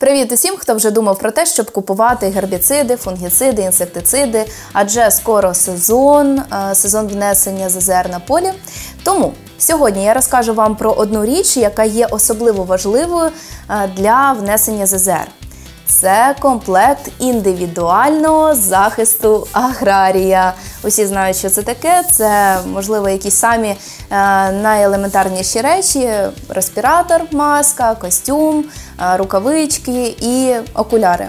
Привіт усім, хто вже думав про те, щоб купувати гербіциди, фунгіциди, інсектициди, адже скоро сезон, е, сезон внесення ЗЗР на полі. Тому сьогодні я розкажу вам про одну річ, яка є особливо важливою е, для внесення ЗЗР. Це комплект індивідуального захисту аграрія. Усі знають, що це таке. Це можливо якісь самі е, найелементарніші речі: респіратор, маска, костюм, е, рукавички і окуляри.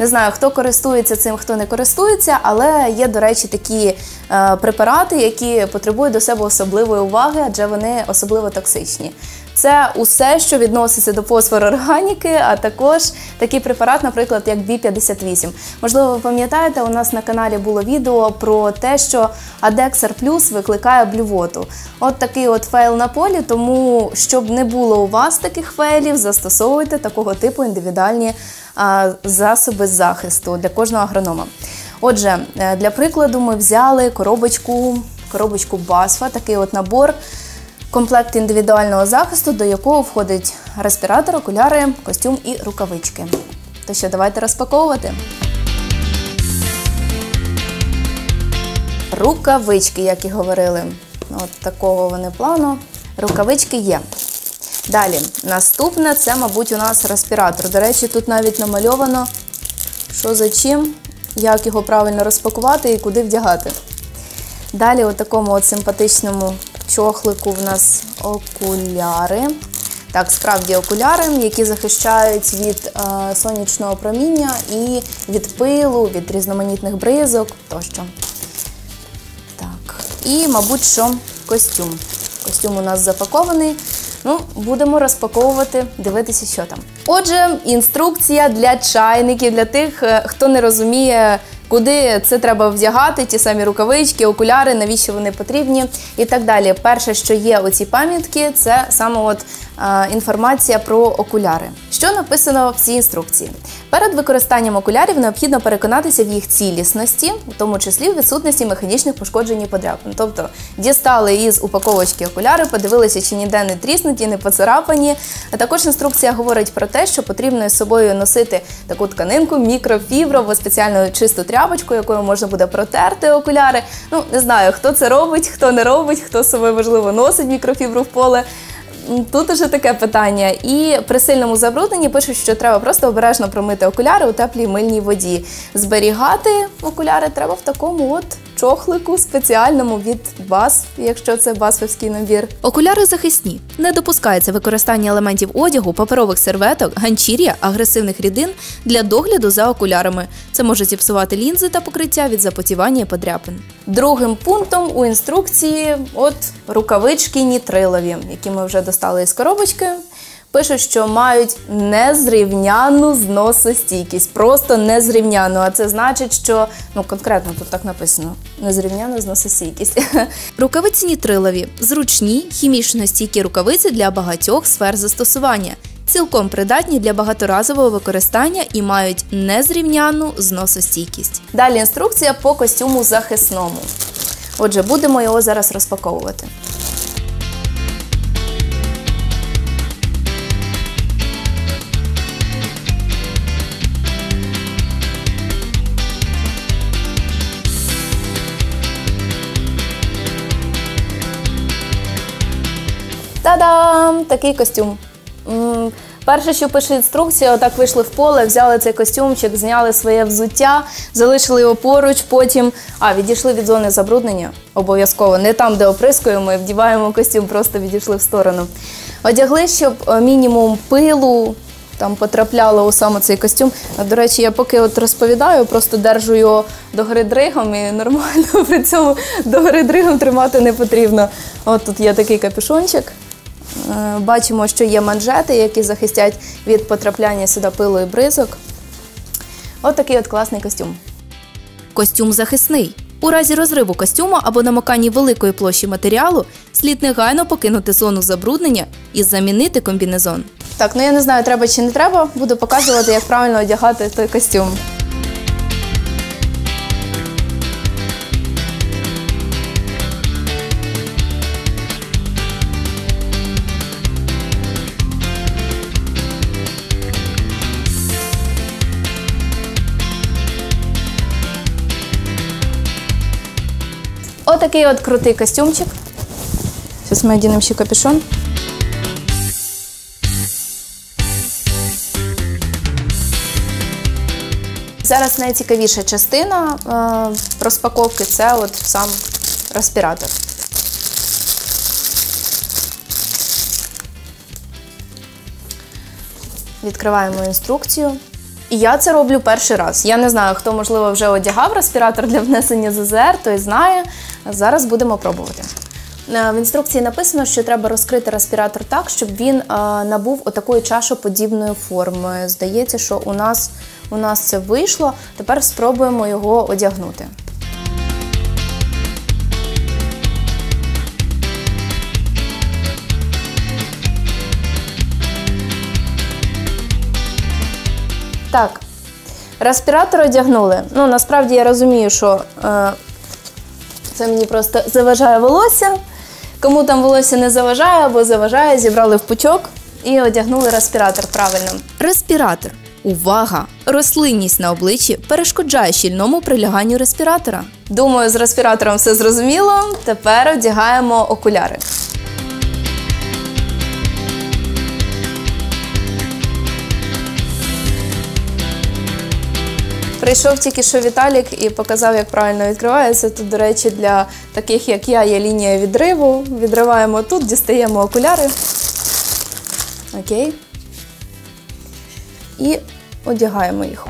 Не знаю, хто користується цим, хто не користується, але є, до речі, такі е, препарати, які потребують до себе особливої уваги, адже вони особливо токсичні. Це усе, що відноситься до фосфорорганіки, а також такий препарат, наприклад, як B58. Можливо, ви пам'ятаєте, у нас на каналі було відео про те, що Адексер Плюс викликає блювоту. От такий от фейл на полі, тому щоб не було у вас таких фейлів, застосовуйте такого типу індивідуальні а, засоби захисту для кожного агронома. Отже, е, для прикладу, ми взяли коробочку, коробочку Басфа, такий от набор. Комплект індивідуального захисту, до якого входить респіратор, окуляри, костюм і рукавички. То що, давайте розпаковувати. Рукавички, як і говорили. От такого вони плану. Рукавички є. Далі, наступне це, мабуть, у нас респіратор. До речі, тут навіть намальовано, що за чим, як його правильно розпакувати і куди вдягати. Далі, у такому от симпатичному чохлику в нас окуляри. Так, справді окуляри, які захищають від е, сонячного проміння і від пилу, від різноманітних бризок тощо. Так, і, мабуть, що костюм. Костюм у нас запакований. Ну, будемо розпаковувати, дивитися, що там. Отже, інструкція для чайників, для тих, е, хто не розуміє, куди це треба вдягати, ті самі рукавички, окуляри, навіщо вони потрібні і так далі. Перше, що є у цій пам'ятки, це саме от е, інформація про окуляри. Що написано в цій інструкції? Перед використанням окулярів необхідно переконатися в їх цілісності, в тому числі в відсутності механічних пошкоджень і подряпин. Тобто дістали із упаковочки окуляри, подивилися, чи ніде не тріснуті, не поцарапані. Також інструкція говорить про те, що потрібно з собою носити таку тканинку, мікрофіброву, спеціальну чисту тряпочку, якою можна буде протерти окуляри. Ну не знаю, хто це робить, хто не робить, хто з собою можливо носить мікрофібру в поле. Тут уже таке питання. І при сильному забрудненні пишуть, що треба просто обережно промити окуляри у теплій мильній воді. Зберігати окуляри треба в такому от чохлику спеціальному від бас, якщо це басовський набір. Окуляри захисні. Не допускається використання елементів одягу, паперових серветок, ганчір'я, агресивних рідин для догляду за окулярами. Це може зіпсувати лінзи та покриття від запотівання і подряпин. Другим пунктом у інструкції от рукавички нітрилові, які ми вже достали із коробочки. Пишуть, що мають незрівняну зносостійкість, просто незрівняну. А це значить, що ну конкретно тут так написано: незрівняна зносостійкість. Рукавиці нітрилові зручні, хімічно стійкі рукавиці для багатьох сфер застосування. Цілком придатні для багаторазового використання і мають незрівняну зносостійкість. Далі інструкція по костюму захисному. Отже, будемо його зараз розпаковувати. Та-дам! Такий костюм. Перше, що пише інструкція, отак вийшли в поле, взяли цей костюмчик, зняли своє взуття, залишили його поруч, потім а, відійшли від зони забруднення. Обов'язково не там, де оприскуємо, і вдіваємо костюм, просто відійшли в сторону. Одягли, щоб е, мінімум пилу там потрапляло у саме цей костюм. А, До речі, я поки от розповідаю, просто держу його догори дригом і нормально при цьому догори дригом тримати не потрібно. От тут є такий капюшончик. Е, Бачимо, що є манжети, які захистять від потрапляння сюди пилу і бризок. От такий от класний костюм. Костюм захисний. У разі розриву костюму або намокання великої площі матеріалу слід негайно покинути зону забруднення і замінити комбінезон. Так, ну я не знаю, треба чи не треба. Буду показувати, як правильно одягати той костюм. Отакий от крутий костюмчик. Зараз ми одінемо ще капюшон. Зараз найцікавіша частина е, розпаковки це от сам респіратор. Відкриваємо інструкцію. І я це роблю перший раз. Я не знаю, хто, можливо, вже одягав респіратор для внесення ЗЗР, той знає. Зараз будемо пробувати. Е, В інструкції написано, що треба розкрити респіратор так, щоб він е, набув отакої чашоподібної форми. Здається, що у нас, у нас це вийшло. Тепер спробуємо його одягнути. Так, респіратор одягнули. Ну, насправді я розумію, що е, це мені просто заважає волосся. Кому там волосся не заважає або заважає, зібрали в пучок і одягнули респіратор правильно. Респіратор. Увага! Рослинність на обличчі перешкоджає щільному приляганню респіратора. Думаю, з респіратором все зрозуміло. Тепер одягаємо окуляри. Прийшов тільки що Віталік і показав, як правильно відкривається. Тут, до речі, для таких, як я, є лінія відриву. Відриваємо тут, дістаємо окуляри. Окей. І одягаємо їх.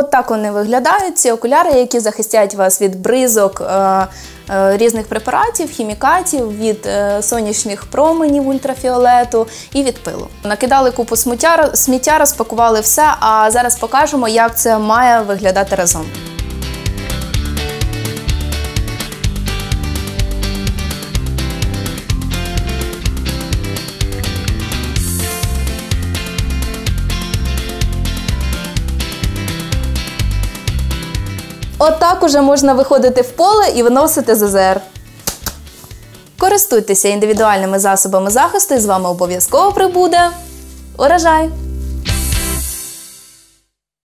От так вони виглядають. Ці окуляри, які захистять вас від бризок е, е, різних препаратів, хімікатів, від е, сонячних променів ультрафіолету і від пилу. Накидали купу сміття, сміття, розпакували все. А зараз покажемо, як це має виглядати разом. Отак уже можна виходити в поле і виносити ЗЗР. Користуйтеся індивідуальними засобами захисту, і з вами обов'язково прибуде урожай!